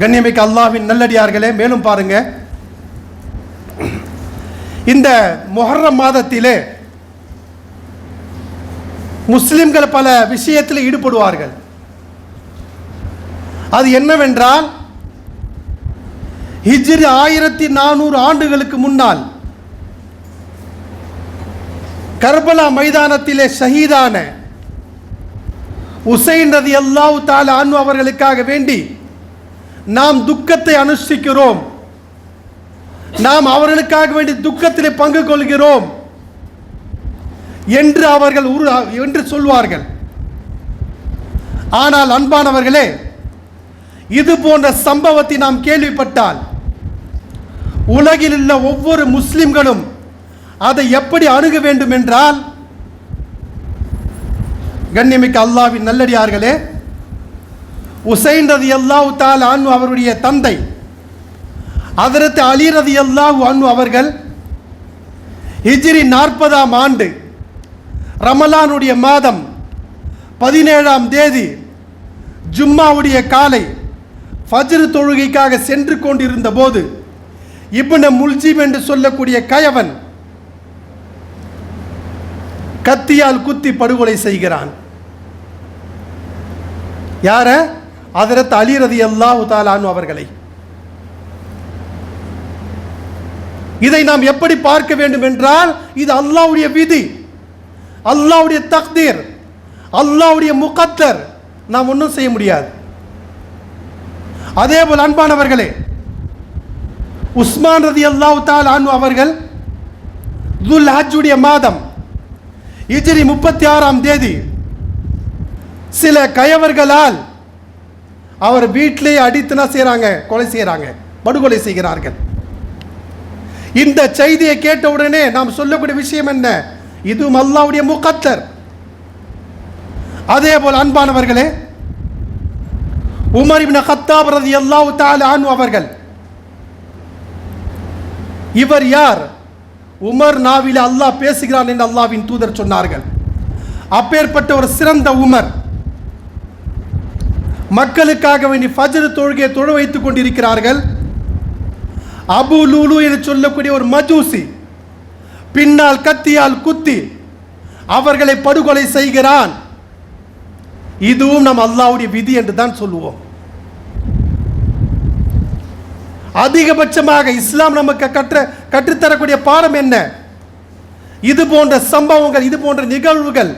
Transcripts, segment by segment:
கண்ணியமிக்க அல்லாஹ்வின் நல்லடியார்களே மேலும் பாருங்க. இந்த மொஹர்ரம் மாதத்திலே முஸ்லிம்கள் பல விஷயத்தில் ஈடுபடுவார்கள். அது என்னவென்றால் ஹிஜ்ரி ஆயிரத்தி நானூறு ஆண்டுகளுக்கு முன்னால் கர்பலா மைதானத்திலே ஷஹீதான உசைன் ரதி அல்லாஹ் தால அனு அவர்களுக்காக வேண்டி நாம் துக்கத்தை அனுஷ்டிக்கிறோம். நாம் அவர்களுக்காக வேண்டி துக்கத்திலே பங்கு கொள்கிறோம். என்று அவர்கள் உரு என்று சொல்வார்கள். ஆனால் அன்பானவர்களே இது போன்ற சம்பவத்தை நாம் கேள்விப்பட்டால் உலகில் உள்ள ஒவ்வொரு முஸ்லிம்களும் அதை எப்படி அணுக வேண்டும் என்றால் கண்ணியமிக்க அல்லாவின் நல்லடியார்களே உசைன் ரதி அல்லாஹு தால் அன்னு அவருடைய தந்தை. அதரத்து அலி ரதி அல்லாஹு அன்னு அவர்கள் ஹிஜ்ரி நாற்பதாம் ஆண்டு ரமலானுடைய மாதம் பதினேழாம் தேதி ஜும்மாவுடைய காலை ஃபஜ்ரு தொழுகைக்காக சென்று கொண்டிருந்த போது இப்ன முல்ஜிம் என்று சொல்லக்கூடிய கயவன் கத்தியால் குத்தி படுகொலை செய்கிறான். யார? அதரத் அலி ரதி அல்லாஹு தாலானு அவர்களை. இதை நாம் எப்படி பார்க்க வேண்டும் என்றால் இது அல்லாஹ்வுடைய விதி அல்லாஹ்வுடைய தக்தீர் அல்லாஹ்வுடைய முகத்தர். நாம் ஒன்றும் செய்ய முடியாது. அதே போல் அன்பானவர்களே உஸ்மான் ரதி அல்லாஹு தால் அனு அவர்கள் துல் ஹஜ்ஜுடைய மாதம் இஜிரி முப்பத்தி ஆறாம் தேதி சில கயவர்களால் அவர் வீட்டிலேயே அடித்துனா செய்கிறாங்க கொலை செய்கிறாங்க படுகொலை செய்கிறார்கள். இந்த செய்தியை கேட்ட உடனே நாம் சொல்லக்கூடிய விஷயம் என்ன? இதுவும் அல்லாவுடைய முகத்தர். அதே போல் அன்பானவர்களே உமர் இப்னு கத்தாப் ரலியல்லாஹு தஆலா அன்ஹு அவர்கள் இவர் யார்? உமர் நாவில் அல்லாஹ் பேசுகிறான் என்று அல்லாவின் தூதர் சொன்னார்கள். அப்பேற்பட்ட ஒரு சிறந்த உமர். மக்களுக்காக வேண்டி ஃபஜ்ர் தொழுகையை தொழ வைத்துக் கொண்டிருக்கிறார்கள். அபு லூலு என்று சொல்லக்கூடிய ஒரு மஜூசி பின்னால் கத்தியால் குத்தி அவர்களை படுகொலை செய்கிறான். இதுவும் நம் அல்லாவுடைய விதி என்று தான் சொல்லுவோம். அதிகபட்சமாக இஸ்லாம் நமக்கு கற்ற கற்றுத்தரக்கூடிய பாடம் என்ன? இது போன்ற சம்பவங்கள் இது போன்ற நிகழ்வுகள்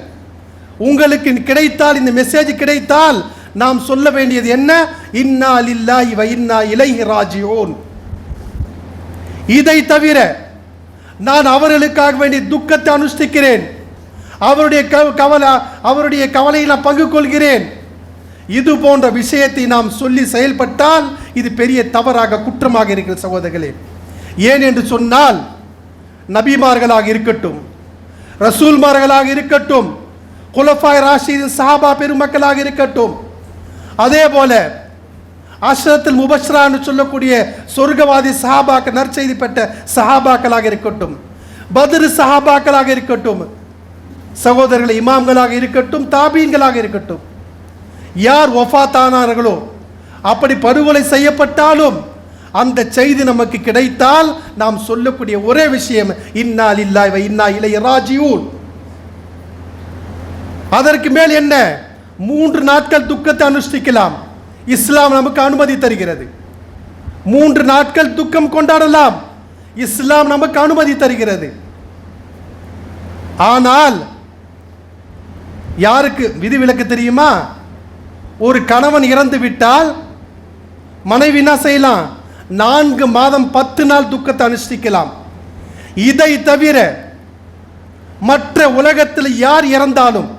உங்களுக்கு கிடைத்தால் இந்த மெசேஜ் கிடைத்தால் நாம் சொல்ல வேண்டியது என்ன? இன்னா லில்லா இவ இன்னா இலைஹி ராஜியோன் இதை தவிர நான் அவர்களுக்காக வேண்டிய துக்கத்தை அனுஷ்டிக்கிறேன். அவருடைய கவலை அவருடைய கவலையில் நான் பங்கு கொள்கிறேன். இது போன்ற விஷயத்தை நாம் சொல்லி செயல்பட்டால் இது பெரிய தவறாக குற்றமாக இருக்கிற சகோதரர்களே. ஏன் என்று சொன்னால் நபிமார்களாக இருக்கட்டும் ரசூல்மார்களாக இருக்கட்டும் குலஃபாய் ராஷித் சாபா பெருமக்களாக இருக்கட்டும் அதே போல அஷ்ரத்தில் முபஸ்ரான்னு சொல்லக்கூடிய சொர்க்கவாதி சஹாபாக்கள் நற்செய்தி பெற்ற சஹாபாக்களாக இருக்கட்டும் பதிரு சஹாபாக்களாக இருக்கட்டும் சகோதரர்களை இமாம்களாக இருக்கட்டும் தாபீன்களாக இருக்கட்டும் யார் ஒஃபாத்தானார்களோ அப்படி படுகொலை செய்யப்பட்டாலும் அந்த செய்தி நமக்கு கிடைத்தால் நாம் சொல்லக்கூடிய ஒரே விஷயம் இன்னா இல்லாய் இன்னா இளைய ராஜிஊன் அதற்கு மேல் என்ன? மூன்று நாட்கள் துக்கத்தை அனுஷ்டிக்கலாம். இஸ்லாம் நமக்கு அனுமதி தருகிறது. மூன்று நாட்கள் துக்கம் கொண்டாடலாம். இஸ்லாம் நமக்கு அனுமதி தருகிறது. ஆனால் யாருக்கு விதிவிலக்கு தெரியுமா? ஒரு கணவன் இறந்து விட்டால் மனைவி என்ன செய்யலாம்? நான்கு மாதம் பத்து நாள் துக்கத்தை அனுஷ்டிக்கலாம். இதை தவிர மற்ற உலகத்தில் யார் இறந்தாலும்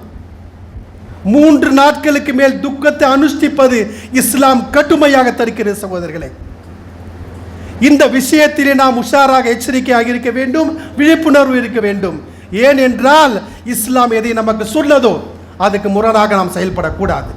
மூன்று நாட்களுக்கு மேல் துக்கத்தை அனுஷ்டிப்பது இஸ்லாம் கடுமையாக தடுக்கிறது சகோதரர்களே. இந்த விஷயத்திலே நாம் உஷாராக எச்சரிக்கையாக இருக்க வேண்டும் விழிப்புணர்வு இருக்க வேண்டும். ஏனென்றால் இஸ்லாம் எதை நமக்கு சொல்லதோ அதுக்கு முரணாக நாம் செயல்படக்கூடாது.